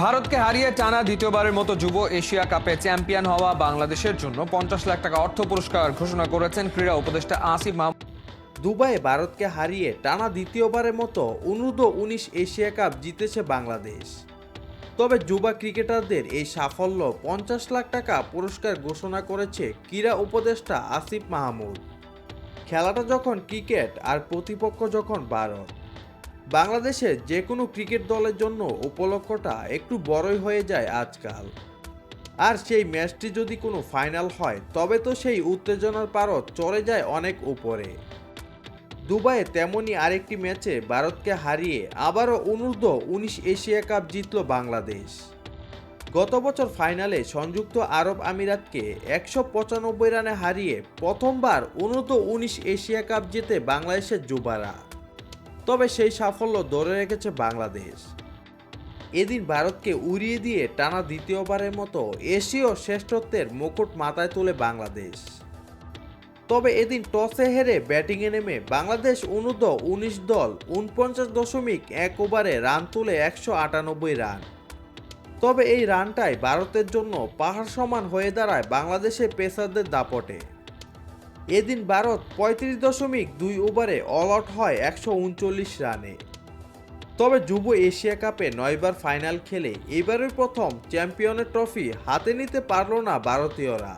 ভারতকে হারিয়ে টানা দ্বিতীয়বারের মতো যুব এশিয়া কাপে চ্যাম্পিয়ন হওয়া বাংলাদেশের জন্য পঞ্চাশ লাখ টাকা অর্থ পুরস্কার ঘোষণা করেছেন ক্রীড়া উপদেষ্টা আসিফ মাহমুদ। দুবাইয়ে ভারতকে হারিয়ে টানা দ্বিতীয়বারের মতো অনূর্ধ্ব উনিশ এশিয়া কাপ জিতেছে বাংলাদেশ। তবে যুবা ক্রিকেটারদের এই সাফল্য পঞ্চাশ লাখ টাকা পুরস্কার ঘোষণা করেছে ক্রীড়া উপদেষ্টা আসিফ মাহমুদ। খেলাটা যখন ক্রিকেট আর প্রতিপক্ষ যখন ভারত। বাংলাদেশের যে কোনো ক্রিকেট দলের জন্য উপলক্ষটা একটু বড়ই হয়ে যায় আজকাল। আর সেই ম্যাচটি যদি কোনো ফাইনাল হয়, তবে তো সেই উত্তেজনার পারত চড়ে যায় অনেক উপরে। দুবাইয়ে তেমনই আরেকটি ম্যাচে ভারতকে হারিয়ে আবারও অনূর্ধ্ব উনিশ এশিয়া কাপ জিতল বাংলাদেশ। গত বছর ফাইনালে সংযুক্ত আরব আমিরাতকে একশো পঁচানব্বই রানে হারিয়ে প্রথমবার অনূর্ধ্ব উনিশ এশিয়া কাপ জিতে বাংলাদেশের যুবারা। তবে সেই সাফল্য ধরে রেখেছে বাংলাদেশ। এদিন ভারতকে উড়িয়ে দিয়ে টানা দ্বিতীয়বারের মতো এশীয় শ্রেষ্ঠত্বের মুকুট মাথায় তোলে বাংলাদেশ। তবে এদিন টসে হেরে ব্যাটিংয়ে নেমে বাংলাদেশ অনূর্ধ্ব উনিশ দল উনপঞ্চাশ দশমিক এক ওভারে রান তুলে একশো আটানব্বই রান। তবে এই রানটাই ভারতের জন্য পাহাড় সমান হয়ে দাঁড়ায় বাংলাদেশের পেসারদের দাপটে। এদিন ভারত পঁয়ত্রিশ দশমিক দুই ওভারে অল আউট হয় একশো উনচল্লিশ রানে। তবে যুব এশিয়া কাপে নয়বার ফাইনাল খেলে এবারের প্রথম চ্যাম্পিয়নের ট্রফি হাতে নিতে পারল না ভারতীয়রা।